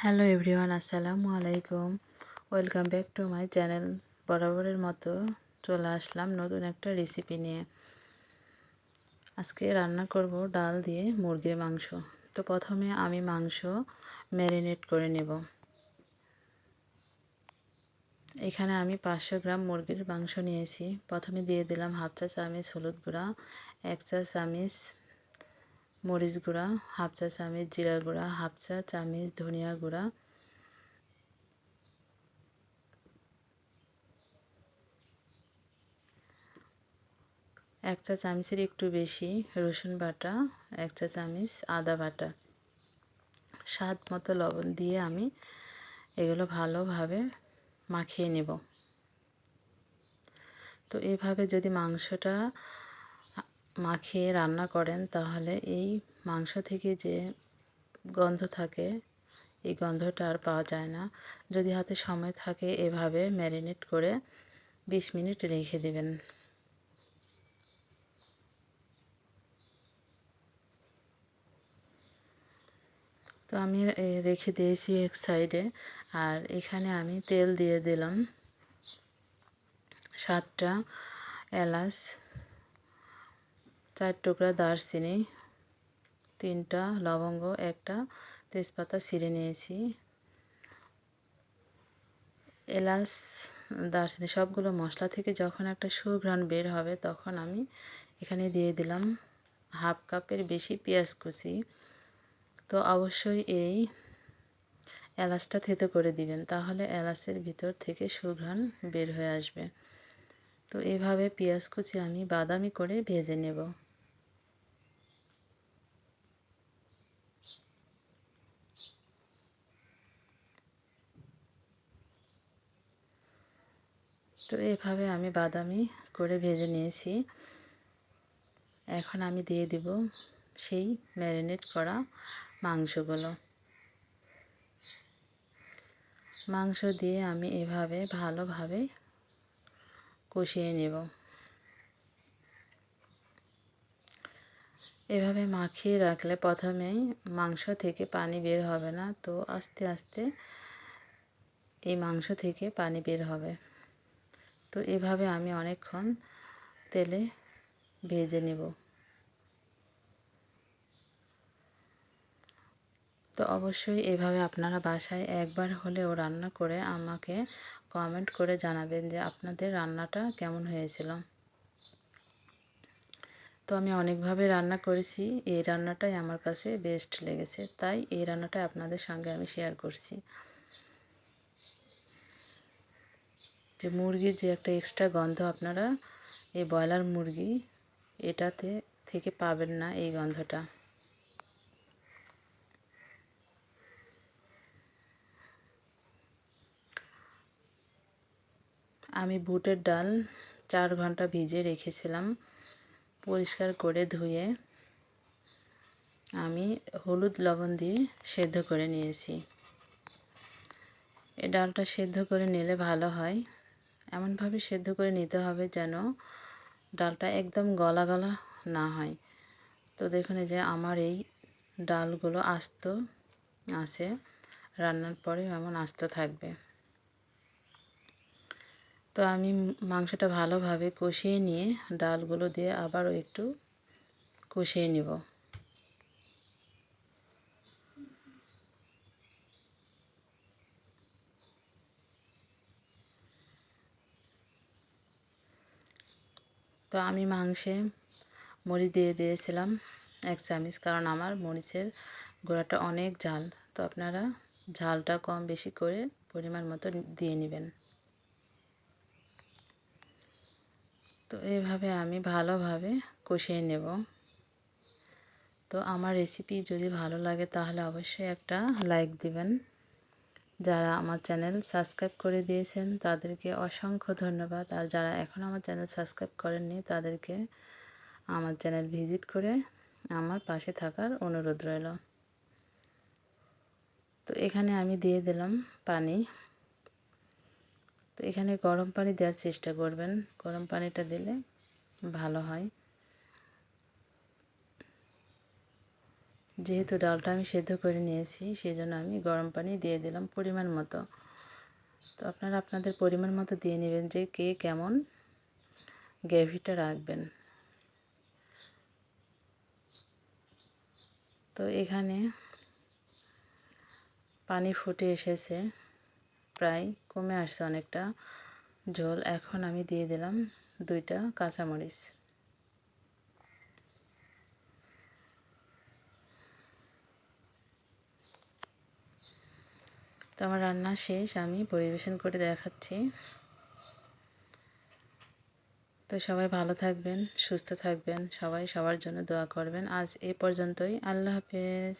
Hello everyone, আসসালামু আলাইকুম। Welcome back to my channel. বরাবরের মতো চলে আসলাম নতুন একটা রেসিপি নিয়ে। আজকে রান্না করব ডাল দিয়ে মুরগির মাংস। তো প্রথমে আমি মাংস ম্যারিনেট করে নেব। এখানে আমি পাঁচশো গ্রাম মুরগির মাংস নিয়েছি। প্রথমে দিয়ে দিলাম হাফ চা চামচ হলুদ গুঁড়া, এক চা চামচ মরিচ গুঁড়া, হাফ চা চামচ জিরা গুঁড়া, হাফ চা চামচ, ধনিয়া গুঁড়া। এক চা চামচের একটু বেশি রসুন বাটা, এক চা চামচ আদা বাটা। স্বাদ মতো লবণ দিয়ে আমি এগুলো ভালোভাবে মাখিয়ে নেব। তো এভাবে যদি মাংসটা মাখিয়ে রান্না করেন, তাহলে এই মাংস থেকে যে গন্ধ থাকে, এই গন্ধটা আর পাওয়া যায় না। যদি হাতে সময় থাকে, এভাবে ম্যারিনেট করে বিশ মিনিট রেখে দেবেন। তো আমি রেখে দিয়েছি এক সাইডে, আর এখানে আমি তেল দিয়ে দিলাম। সাতটা এলাচ চার টুকরা দারচিনি, তিনটা লবঙ্গ, একটা তেজপাতা ছিঁড়ে নিয়েছি। এলাচ, দারচিনি সবগুলো মশলা থেকে যখন একটা সুঘ্রাণ বের হবে তখন আমি এখানে দিয়ে দিলাম হাফ কাপের বেশি পেঁয়াজ কুচি। তো অবশ্যই এই এলাচটা থেতো করে দিবেন, তাহলে এলাচের ভিতর থেকে সুঘ্রাণ বের হয়ে আসবে। তো এভাবে পেঁয়াজ কুচি আমি বাদামি করে ভেজে নেব। তো এভাবে আমি বাদামি করে ভেজে নিয়েছি। এখন আমি দিয়ে দিব সেই ম্যারিনেট করা মাংসগুলো। মাংস দিয়ে আমি এভাবে ভালোভাবে কষিয়ে নেব। এভাবে মাখিয়ে রাখলে প্রথমেই মাংস থেকে পানি বের হবে না, তো আস্তে আস্তে এই মাংস থেকে পানি বের হবে। তো এভাবে আমি অনেকক্ষণ তেলে ভেজে নেব। তো অবশ্যই এভাবে আপনারা বাসায় একবার হলেও রান্না করে আমাকে কমেন্ট করে জানাবেন যে আপনাদের রান্নাটা কেমন হয়েছিল। তো আমি অনেকভাবে রান্না করেছি, এই রান্নাটাই আমার কাছে বেস্ট লেগেছে, তাই এই রান্নাটাই আপনাদের সঙ্গে আমি শেয়ার করছি। যে মুরগির যে একটা এক্সট্রা গন্ধ আপনারা এই ব্রয়লার মুরগি এটাতে থেকে পাবেন না এই গন্ধটা। আমি বুটের ডাল চার ঘণ্টা ভিজে রেখেছিলাম, পরিষ্কার করে ধুয়ে আমি হলুদ লবণ দিয়ে সেদ্ধ করে নিয়েছি। এই ডালটা সেদ্ধ করে নিলে ভালো হয়। এমনভাবে সেদ্ধ করে নিতে হবে যেন ডালটা একদম গলা গলা না হয়। তো দেখুন যে আমার এই ডালগুলো আস্ত আছে, রান্নার পরে এমন আস্ত থাকবে। তো আমি মাংসটা ভালোভাবে কষিয়ে নিয়ে ডালগুলো দিয়ে আবারও একটু কষিয়ে নেব। তো আমি মাংসে মরিচ দিয়ে দিয়েছিলাম এক চামচ, কারণ আমার মরিচের গোড়াটা অনেক ঝাল। তো আপনারা ঝালটা কম বেশি করে পরিমাণ মতো দিয়ে নেবেন। তো এইভাবে আমি ভালোভাবে কষিয়ে নেব। তো আমার রেসিপি যদি ভালো লাগে তাহলে অবশ্যই একটা লাইক দিবেন। যারা আমার চ্যানেল সাবস্ক্রাইব করে দিয়েছেন তাদেরকে অসংখ্য ধন্যবাদ। আর যারা এখন আমার চ্যানেল সাবস্ক্রাইব করেননি তাদেরকে আমার চ্যানেল ভিজিট করে আমার পাশে থাকার অনুরোধ রইল। তো এখানে আমি দিয়ে দিলাম পানি। তো এখানে গরম পানি দেওয়ার চেষ্টা করবেন। গরম পানিটা দিলে ভালো হয়। যেহেতু ডালটা আমি সেদ্ধ করে নিয়েছি সেই জন্য আমি গরম পানি দিয়ে দিলাম পরিমাণ মতো। তো আপনারা আপনাদের পরিমাণ মতো দিয়ে নেবেন যে কে কেমন গ্রেভিটা রাখবেন। তো এখানে পানি ফুটে এসেছে, প্রায় কমে আসছে অনেকটা। ঝোল এখন আমি দিয়ে দিলাম দুইটা কাঁচামরিচ। তো আমার রান্না শেষ, আমি পরিবেশন করে দেখাচ্ছি। তো সবাই ভালো থাকবেন, সুস্থ থাকবেন, সবাই সবার জন্য দোয়া করবেন। আজ এ পর্যন্তই, আল্লাহ হাফেজ।